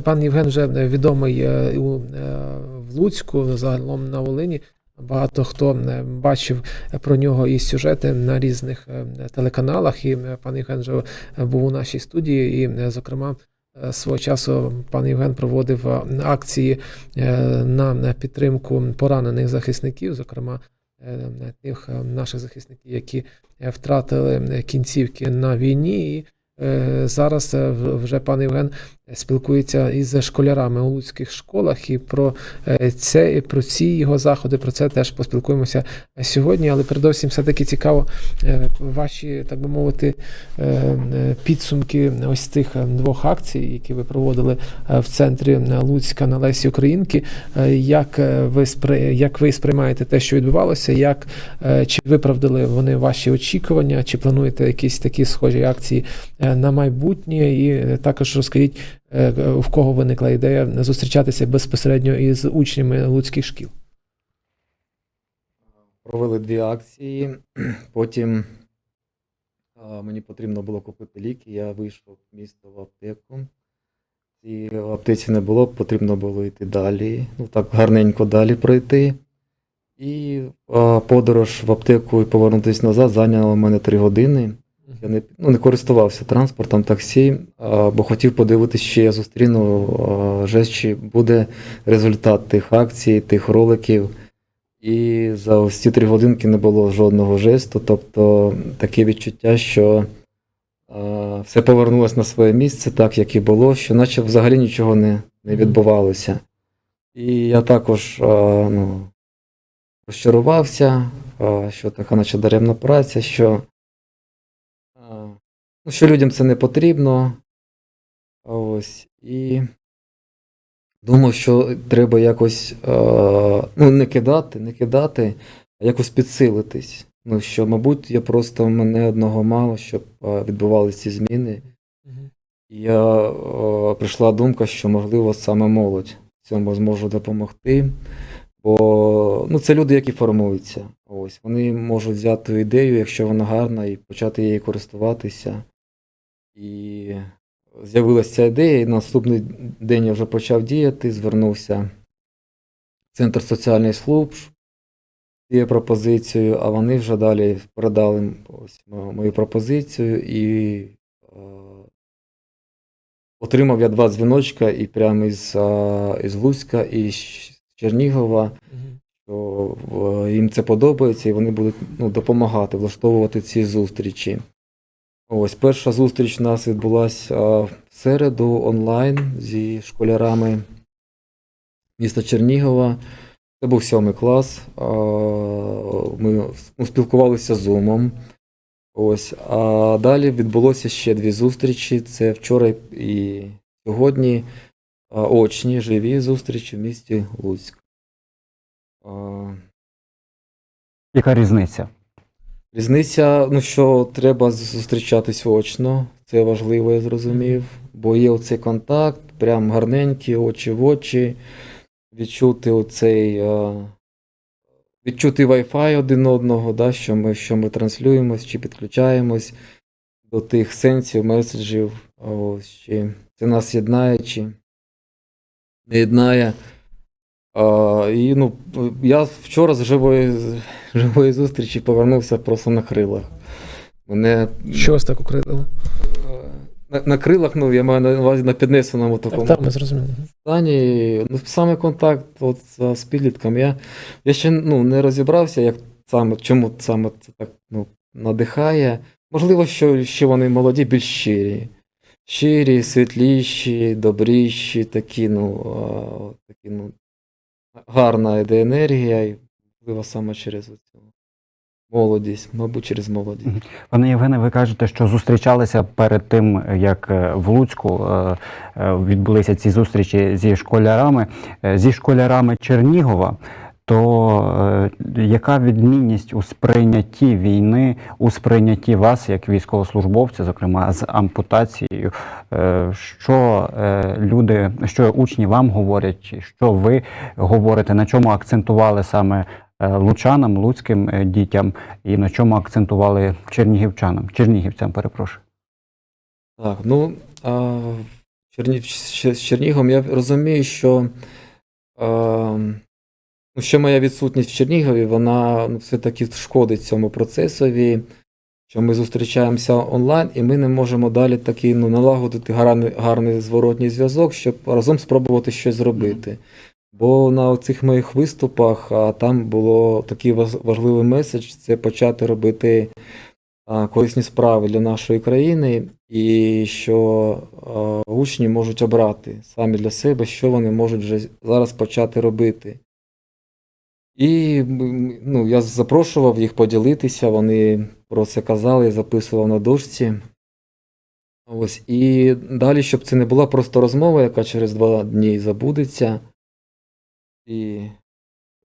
Пан Євген вже відомий е, у, е, в Луцьку, загалом на Волині. Багато хто е, бачив про нього і сюжети на різних е, телеканалах. І е, пан Євген вже був у нашій студії. І, е, зокрема, е, свого часу пан Євген проводив е, акції е, на підтримку поранених захисників, зокрема е, тих е, наших захисників, які е, втратили е, кінцівки на війні. І е, зараз е, вже пан Євген спілкується із школярами у луцьких школах, і про е, це, і про ці його заходи, про це теж поспілкуємося сьогодні. Але передовсім все-таки цікаво е, ваші, так би мовити, е, е, підсумки ось цих е, двох акцій, які ви проводили е, в центрі е, Луцька на Лесі Українки. Е, Як е, ви як ви сприймаєте те, що відбувалося? Як е, чи виправдали вони ваші очікування? Чи плануєте якісь такі схожі акції е, на майбутнє? І е, також розкажіть, е, в кого виникла ідея зустрічатися безпосередньо із учнями луцьких шкіл? Провели дві акції. Потім мені потрібно було купити ліки. Я вийшов в місто в аптеку. І в аптеці не було, потрібно було йти далі. Ну так гарненько далі пройти. І подорож в аптеку і повернутися назад зайняло в мене три години. Я не, ну, не користувався транспортом таксі, а, бо хотів подивитися, чи я зустріну а, вже, чи буде результат тих акцій, тих роликів. І за ось ці три годинки не було жодного жесту. Тобто таке відчуття, що а, все повернулося на своє місце, так як і було, що наче взагалі нічого не, не відбувалося. І я також а, ну, розчарувався, а, що така наче даремна праця, що, ну, що людям це не потрібно. Ось. І думав, що треба якось е, ну, не кидати, не кидати, а якось підсилитись. Ну, що, мабуть, я просто мене одного мало, щоб е, відбувалися ці зміни. І я е, прийшла думка, що можливо саме молодь цьому зможу допомогти. Бо ну, це люди, які формуються. Ось вони можуть взяти ідею, якщо вона гарна, і почати її користуватися. І з'явилася ця ідея, і на наступний день я вже почав діяти, звернувся в Центр соціальних служб з цією пропозицією, а вони вже далі передали ось мою пропозицію і е, отримав я два дзвіночка і прямо із, е, із Луцька, і з Чернігова, що е, їм це подобається, і вони будуть ну, допомагати влаштовувати ці зустрічі. Ось перша зустріч у нас відбулася в середу онлайн зі школярами міста Чернігова. Це був сьомий клас. Ми ну, спілкувалися зумом. Ось. А далі відбулося ще дві зустрічі. Це вчора і сьогодні очні живі зустрічі в місті Луцьк. Яка різниця? Різниця, ну що треба зустрічатись очно, це важливо, я зрозумів. Бо є оцей контакт, прям гарненький, очі в очі, відчути оцей, е, відчути Wi-Fi один одного, да, що ми, що ми транслюємось чи підключаємось до тих сенсів, меседжів, ось, чи це нас єднає, чи не єднає. А, і, ну, я вчора з живої, живої зустрічі повернувся просто на крилах. Мене Що вас так укрилило? е, на, на крилах, ну, я маю на увазі на піднесеному такому Так, так, ми зрозуміли. Стані. Ну, саме контакт от, з, з підлітком. Я, я ще ну, не розібрався, як саме, чому саме це так ну, надихає. Можливо, що ще вони молоді, більш щирі. Щирі, світліші, добріші, такі, ну, такі, ну, гарна йде енергія, і можливо саме через цю молодість, мабуть, через молодість. Пане Євгене, ви кажете, що зустрічалися перед тим, як е, в Луцьку е, е, відбулися ці зустрічі зі школярами, зі школярами Чернігова. То е, яка відмінність у сприйнятті війни, у сприйнятті вас як військовослужбовця, зокрема з ампутацією? Е, що е, люди, що учні вам говорять, що ви говорите, на чому акцентували саме лучанам, луцьким дітям, і на чому акцентували чернігівчанам, чернігівцям, перепрошую. Так, ну а, з Чернігом, я розумію, що, е, ну, що моя відсутність в Чернігові, вона ну, все-таки шкодить цьому процесові, що ми зустрічаємося онлайн, і ми не можемо далі таки ну, налагодити гарний, гарний зворотній зв'язок, щоб разом спробувати щось зробити. Бо на цих моїх виступах а, там було такий важливий меседж це почати робити а, корисні справи для нашої країни, і що а, учні можуть обрати самі для себе, що вони можуть вже зараз почати робити. І ну, я запрошував їх поділитися, вони про це казали, записував на дошці. Ось, і далі, щоб це не була просто розмова, яка через два дні забудеться, і,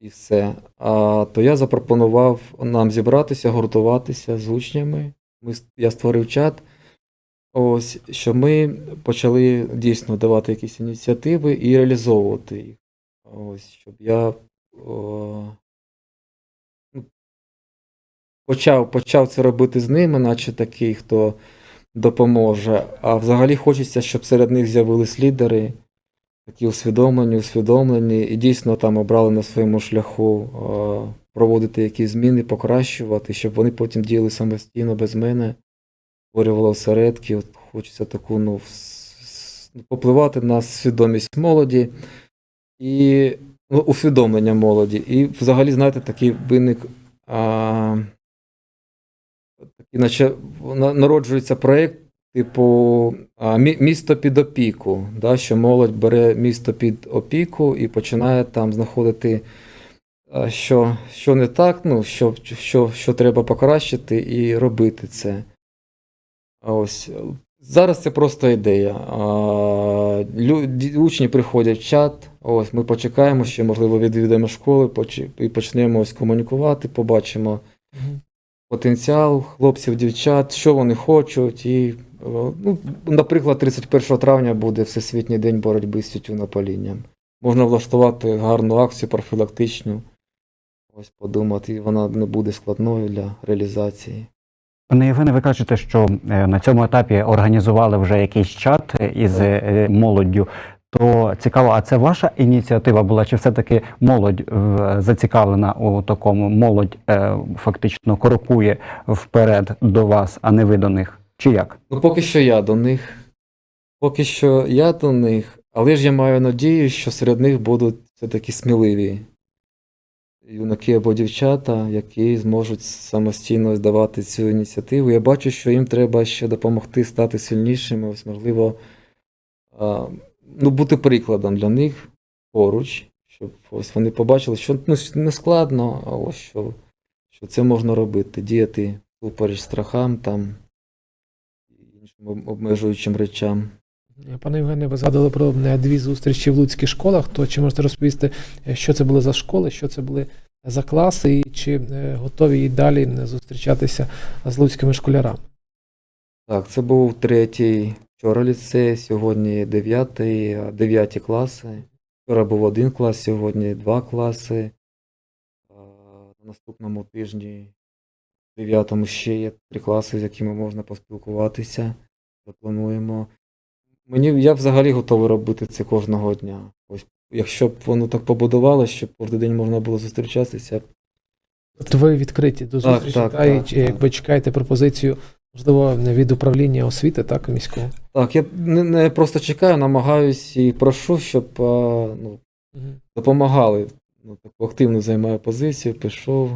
і все. А, то я запропонував нам зібратися, гуртуватися з учнями. Ми, я створив чат. Ось, що ми почали дійсно давати якісь ініціативи і реалізовувати їх. Ось, щоб я почав, почав це робити з ними, наче такий, хто допоможе. А взагалі хочеться, щоб серед них з'явились лідери, такі усвідомлені, усвідомлені, і дійсно там обрали на своєму шляху проводити якісь зміни, покращувати, щоб вони потім діяли самостійно без мене, створювали осередки. От хочеться таку, ну, ну, попливати на свідомість молоді і ну, усвідомлення молоді. І взагалі, знаєте, такий виник. А, такий, наче народжується проєкт, типу а, місто під опіку, да, що молодь бере місто під опіку і починає там знаходити, що, що не так, ну, що, що, що треба покращити, і робити це. Ось. Зараз це просто ідея. Учні приходять в чат, ось ми почекаємо, ще, можливо, відвідаємо школи і почнемо ось комунікувати, побачимо потенціал хлопців, дівчат, що вони хочуть. І, ну, наприклад, 31 травня буде Всесвітній день боротьби з тютюнопалінням. Можна влаштувати гарну акцію профілактичну. Ось подумати, і вона не буде складною для реалізації. Пане Євгене, ви кажете, що е, на цьому етапі організували вже якийсь чат е, із е, молоддю. То цікаво, а це ваша ініціатива була, чи все-таки молодь зацікавлена у такому? Молодь фактично крокує вперед до вас, а не ви до них? Чи як? Ну, поки що я до них. Поки що я до них, але ж я маю надію, що серед них будуть все-таки сміливі юнаки або дівчата, які зможуть самостійно здавати цю ініціативу. Я бачу, що їм треба ще допомогти стати сильнішими, ось, можливо, ну, бути прикладом для них поруч, щоб ось вони побачили, що ну, не складно, а ось що, що це можна робити, діяти супереч страхам там іншим обмежуючим речам. Пане Євгене, ви згадали про е, дві зустрічі в луцьких школах. То чи можете розповісти, е, що це були за школи, що це були за класи, і чи е, готові і далі зустрічатися з луцькими школярами? Так, це був третій вчора ліцей, сьогодні дев'ятий, дев'яті класи. Вчора був один клас, сьогодні два класи. На наступному тижні в дев'ятому ще є три класи, з якими можна поспілкуватися. Заплануємо. Мені я взагалі готовий робити це кожного дня. Ось, якщо б воно так побудувалося, щоб кожен день можна було зустрічатися, Тобто ви відкриті до Так, зустрічі, так, та, і так, якби чекаєте пропозицію, можливо, від управління освіти, так, міського? Так, я не, не просто чекаю, намагаюсь і прошу, щоб а, ну, допомагали. Ну, таку активно займаю позицію, пішов.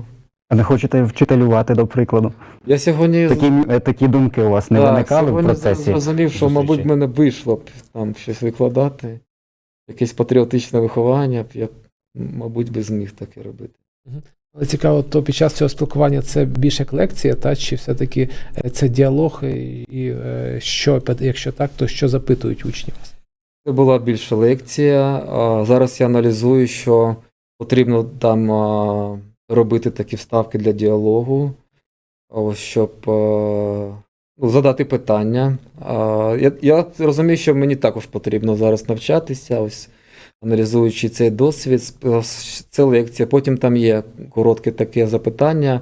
А не хочете вчителювати, до прикладу? Я сьогодні, Такі, е, такі думки у вас не так, виникали в сьогодні процесі? зрозумів, що, зустрічі? мабуть, в мене вийшло б там щось викладати, якесь патріотичне виховання, я, мабуть, би зміг таке робити. Але цікаво, то під час цього спілкування це більше як лекція, та чи все-таки е, це діалог, і, і е, що, якщо так, то що запитують учні вас? Це була більше лекція. а Зараз я аналізую, що потрібно там а, робити такі вставки для діалогу, щоб ну, задати питання. Я, я розумію, що мені також потрібно зараз навчатися, ось аналізуючи цей досвід. Це лекція. Потім там є коротке таке запитання.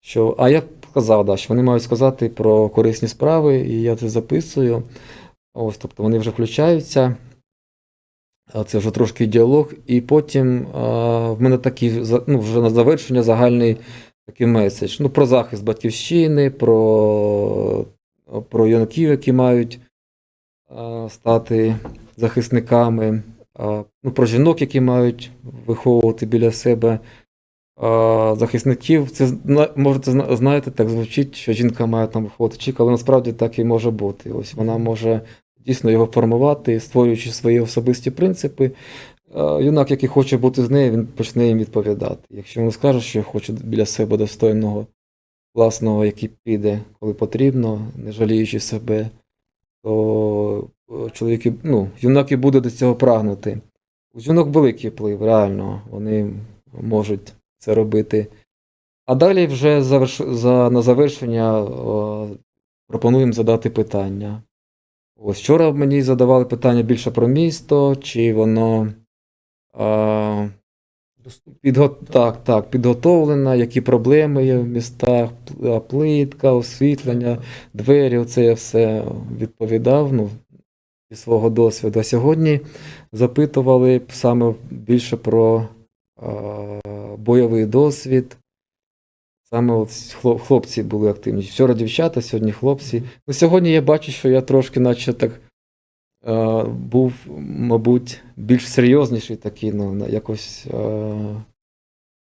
Що, а я казав, да, що вони мають сказати про корисні справи, і я це записую. Ось, тобто вони вже включаються. Це вже трошки діалог. І потім в мене такий ну, вже на завершення загальний такий меседж. Ну, про захист батьківщини, про, про юнаків, які мають стати захисниками, ну, про жінок, які мають виховувати біля себе захисників. Це можете знаєте, так звучить, що жінка має там виховувати чік, але насправді так і може бути. Ось вона може дійсно його формувати, створюючи свої особисті принципи. Юнак, який хоче бути з нею, він почне їм відповідати. Якщо він скаже, що хоче біля себе достойного власного, який піде, коли потрібно, не жаліючи себе, то е, чоловіки, ну, юнак і буде до цього прагнути. У жінок великий вплив, реально, вони можуть це робити. А далі вже заверш... за... на завершення о, пропонуємо задати питання. Ось вчора мені задавали питання більше про місто, чи воно а, підго... так, так, підготовлено, які проблеми є в містах, плитка, освітлення, двері, оце я все відповідав ну, зі свого досвіду. А сьогодні запитували саме більше про а, бойовий досвід. Саме от хлопці були активні. Вчора дівчата, сьогодні хлопці. Ну, сьогодні я бачу, що я трошки, наче так е, був, мабуть, більш серйозніший такий, ну, на- якось е,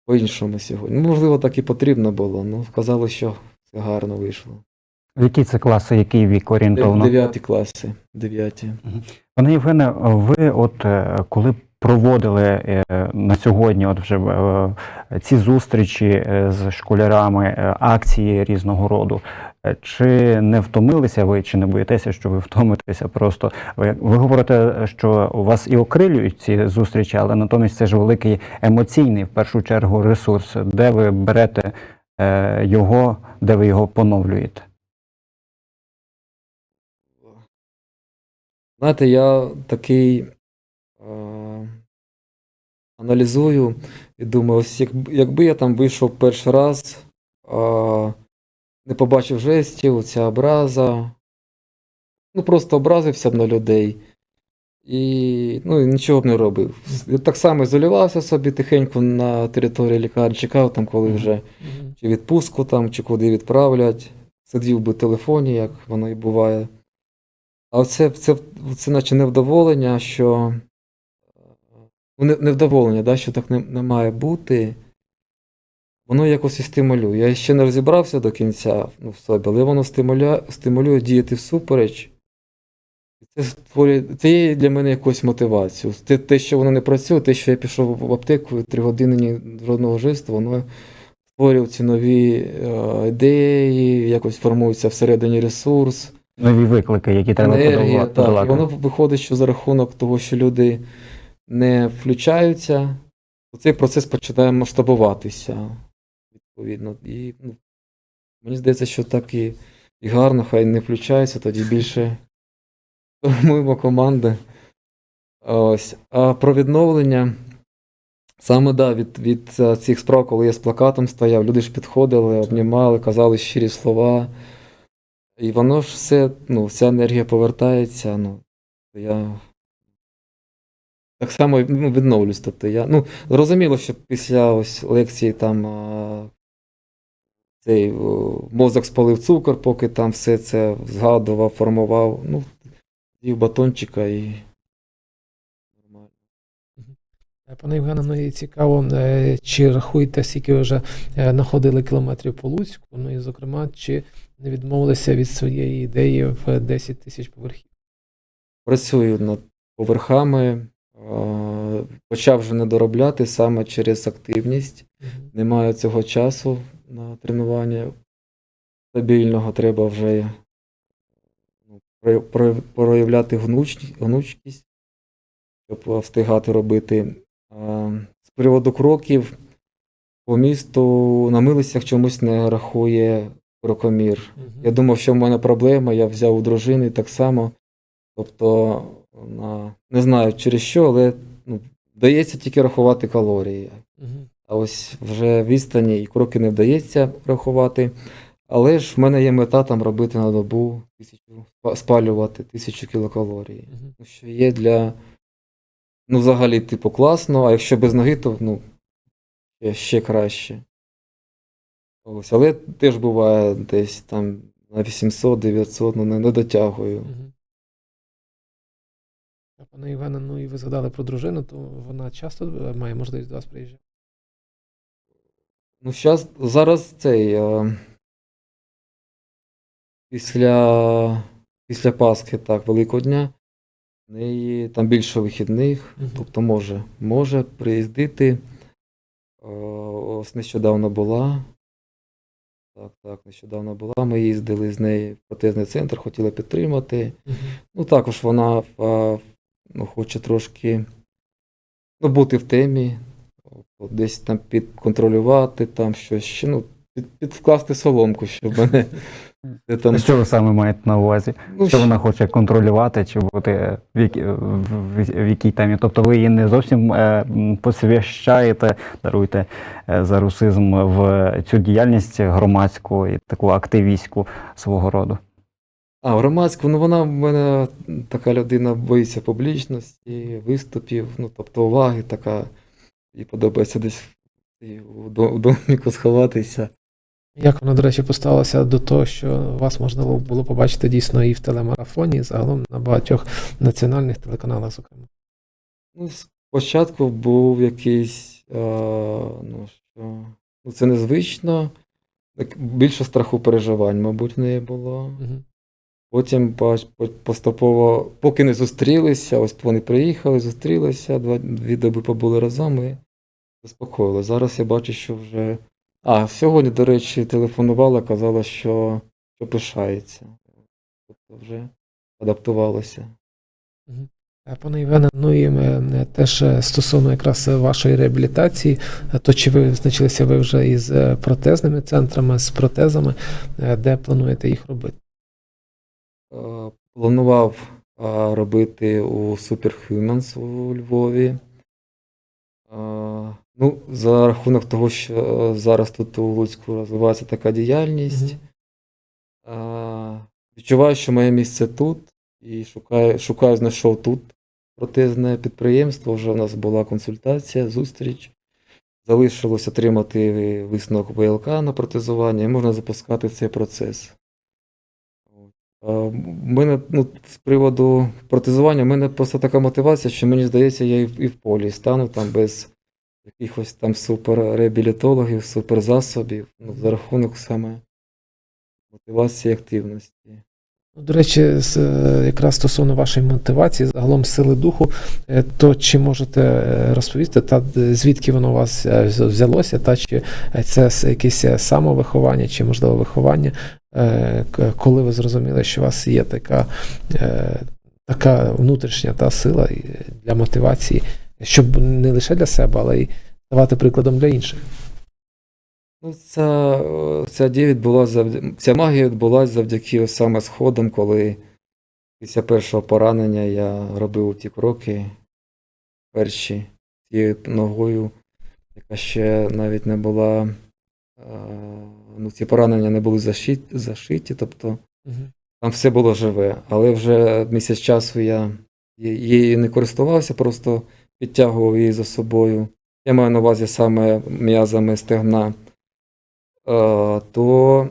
по-іншому сьогодні. Ну, можливо, так і потрібно було. Ну, вказали, що все гарно вийшло. Які це класи, який вік орієнтовно? Дев'яті класи. Дев'яті. Пане Євгене, ви от е, коли проводили е, на сьогодні, от вже е, ці зустрічі е, з школярами, акції різного роду, чи не втомилися ви, чи не боїтеся, що ви втомитеся? Просто ви, ви говорите, що у вас і окрилюють ці зустрічі, але натомість це ж великий емоційний в першу чергу ресурс, де ви берете е, його, де ви його поновлюєте. Знаєте, я такий аналізую і думаю, ось як, якби я там вийшов перший раз, е, не побачив жестів, ця образа, ну просто образився б на людей. І ну, нічого б не робив. Я так само ізолювався собі тихенько на території лікарні, чекав там, коли вже чи відпустку там, чи куди відправлять. Сидів би в телефоні, як воно і буває. А оце, це, це наче невдоволення, що невдоволення, да, що так не, не має бути. Воно якось і стимулює. Я ще не розібрався до кінця ну, в собі, але воно стимулює, стимулює діяти всупереч. Це створює, це є для мене якусь мотивацію. Те, те, що воно не працює, те, що я пішов в аптеку три години ні жодного жесту, воно створює ці нові е, ідеї, якось формується всередині ресурс Нові виклики, які треба енергія, подолати. так. І воно виходить, що за рахунок того, що люди не включаються, то цей процес починає масштабуватися. Відповідно. І ну, мені здається, що так і, і гарно, хай не включаються, тоді більше формуємо команди. Ось. А про відновлення. Саме да, від, від е, цих справ, коли я з плакатом стояв, люди ж підходили, обнімали, казали щирі слова. І воно ж все, ну, вся енергія повертається. Ну, я так само ну, відновлюсь. Тобто я, ну, зрозуміло, що після ось лекції там а, цей о, мозок спалив цукор, поки там все це згадував, формував. Ну, з'їв батончика і. Е, Пане Євгене, ну і цікаво, е, чи рахуєте, скільки ви вже е, находили кілометрів по Луцьку, ну і зокрема, чи не відмовилися від своєї ідеї в 10 тисяч поверхів? Працюю над поверхами. А, Почав вже не доробляти саме через активність. Не маю цього часу на тренування стабільного, треба вже ну, про- про- проявляти гнучкість, щоб встигати робити. З приводу кроків по місту на милицях чомусь не рахує крокомір. Я думав, що в мене проблема, я взяв у дружини так само. Тобто, на, не знаю через що, але ну, вдається тільки рахувати калорії. А ось вже відстані і кроки не вдається рахувати. Але ж в мене є мета там робити на добу тисячу, спалювати тисячу кілокалорій. Ну, Що є для. Ну, взагалі, типу, класно, а якщо без ноги, то ну, ще, ще краще. Ось, але теж буває десь там на 800-900, ну не, не дотягую. Мгм. Пане Євгене, ну і ви згадали про дружину, то вона часто е, має можливість до вас приїжджати? Ну, щас, зараз цей. Е, після, після Пасхи, так, Великого дня, в неї там більше вихідних, Мгм. тобто може, може приїздити. Е, ось нещодавно була. Так, так, нещодавно була. Ми їздили з нею в протезний центр, хотіли підтримати. Мгм. Ну, також вона а, ну, хоче трошки ну, бути в темі, десь там підконтролювати, там щось ще, ну, під, підкласти соломку, щоб мене там. Що ви саме маєте на увазі? Ну, Що вона хоче контролювати чи бути в, які, в, в, в якій темі? Тобто ви її не зовсім е, посвящаєте, даруйте е, за русизм в цю діяльність громадську і таку активістську свого роду. А, громадську, ну вона в мене така людина боїться публічності, виступів, ну, тобто уваги така, їй подобається десь і у до- у доміку сховатися. Як вона, до речі, поставилася до того, що вас можна було побачити дійсно і в телемарафоні, і загалом на багатьох національних телеканалах, зокрема. Ну, спочатку був якийсь, е, ну, що, ну, це незвично, більше страху переживань, мабуть, в неї було. Мгм. Потім поступово, поки не зустрілися, ось вони приїхали, зустрілися, два, дві доби побули разом і заспокоїли. Зараз я бачу, що вже. А, сьогодні, до речі, телефонувала, казала, що, що пишається. Тобто вже адаптувалося. Е, Пане Євгене, ну і е, теж е, стосовно якраз вашої реабілітації, то чи ви визначилися ви вже із протезними центрами, з протезами, де плануєте їх робити? Е, Планував е, робити у Superhumans у Львові. Е, Ну, за рахунок того, що зараз тут у Луцьку розвивається така діяльність. Е, Відчуваю, що моє місце тут, і шукаю, шукаю, знайшов тут протезне підприємство. Вже в нас була консультація, зустріч. Залишилось отримати висновок ВЛК на протезування, і можна запускати цей процес. Е, мене ну, з приводу протезування, в мене просто така мотивація, що мені здається, я і в, і в полі стану там без якихось там суперреабілітологів, суперзасобів, ну, за рахунок саме мотивації і активності. Ну, До речі, е, якраз стосовно вашої мотивації, загалом сили духу, е, то чи можете е, розповісти, та звідки воно у вас взялося, та чи це якесь самовиховання, чи можливо виховання, коли ви зрозуміли, що у вас є така, така внутрішня та сила для мотивації, щоб не лише для себе, але й давати прикладом для інших. Ну, ця, ця дія відбулася завдяки, ця магія відбулася завдяки саме сходам, коли після першого поранення я робив ті кроки перші цією ногою, яка ще навіть не була. е, Ну, ці поранення не були зашиті, зашиті, тобто Мгм. там все було живе. Але вже місяць часу я її не користувався, просто підтягував її за собою. Я маю на увазі саме м'язами стегна. Е, то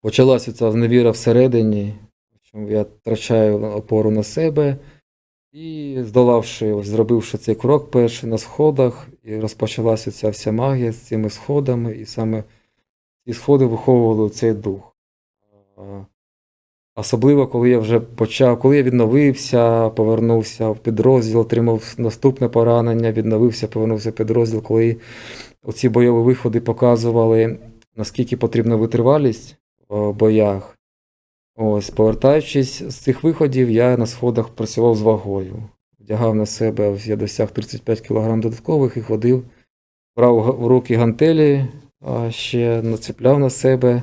почалася ця зневіра всередині, що я втрачаю опору на себе. І здолавши, ось, зробивши цей крок перший на сходах, і розпочалася ця вся магія з цими сходами, і саме ці сходи виховували цей дух. Е, Особливо, коли я вже почав, коли я відновився, повернувся в підрозділ, отримав наступне поранення, відновився, повернувся в підрозділ, коли оці бойові виходи показували, наскільки потрібна витривалість в боях. Ось, повертаючись з цих виходів, я на сходах працював з вагою. Вдягав на себе, я досяг 35 кг додаткових і ходив, брав в руки гантелі, ще нацепляв на себе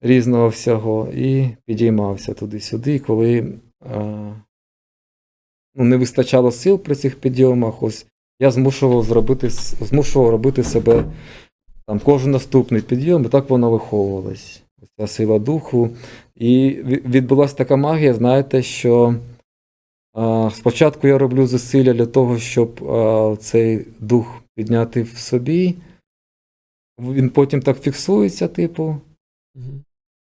різного всього і підіймався туди-сюди, І коли е, ну, не вистачало сил при цих підйомах, ось я змушував зробити, змушував робити себе там кожен наступний підйом, і так воно виховувалось. Ця сила духу. І відбулася така магія, знаєте, що а, спочатку я роблю зусилля для того, щоб а, цей дух підняти в собі. Він потім так фіксується, типу.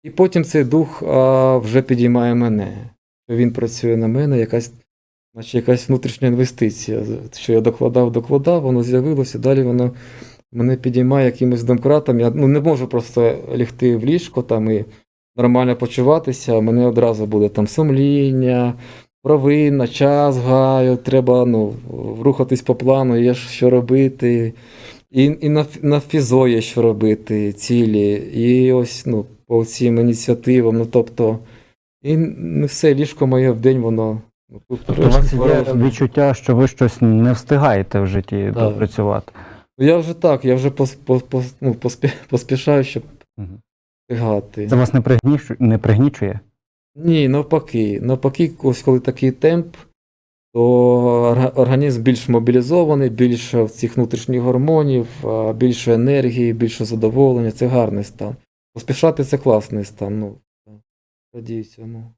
І потім цей дух а, вже підіймає мене. Він працює на мене, якась, наче якась внутрішня інвестиція. Що я докладав, докладав, воно з'явилося, далі воно мене підіймає якимось домкратом. Я ну, не можу просто лягти в ліжко там і нормально почуватися, а мене одразу буде там сумління, провина, час гаю, треба ну, рухатись по плану, є що робити. І, і на, на фізо є що робити, цілі. І ось ну, по цим ініціативам. Ну, тобто, і не все ліжко моє в день, воно. Ну, Тобто у вас є відчуття, що ви щось не встигаєте в житті Да. допрацювати. Ну, Я вже так, я вже пос, пос, пос, ну, поспі, поспішаю, щоб Мгм. встигати. Це вас не пригнічує? Не пригнічує? Ні, навпаки. Навпаки, ось коли такий темп, то організм більш мобілізований, більше цих внутрішніх гормонів, більше енергії, більше задоволення. Це гарний стан. Поспішати це класний стан. Ну, радію цьому.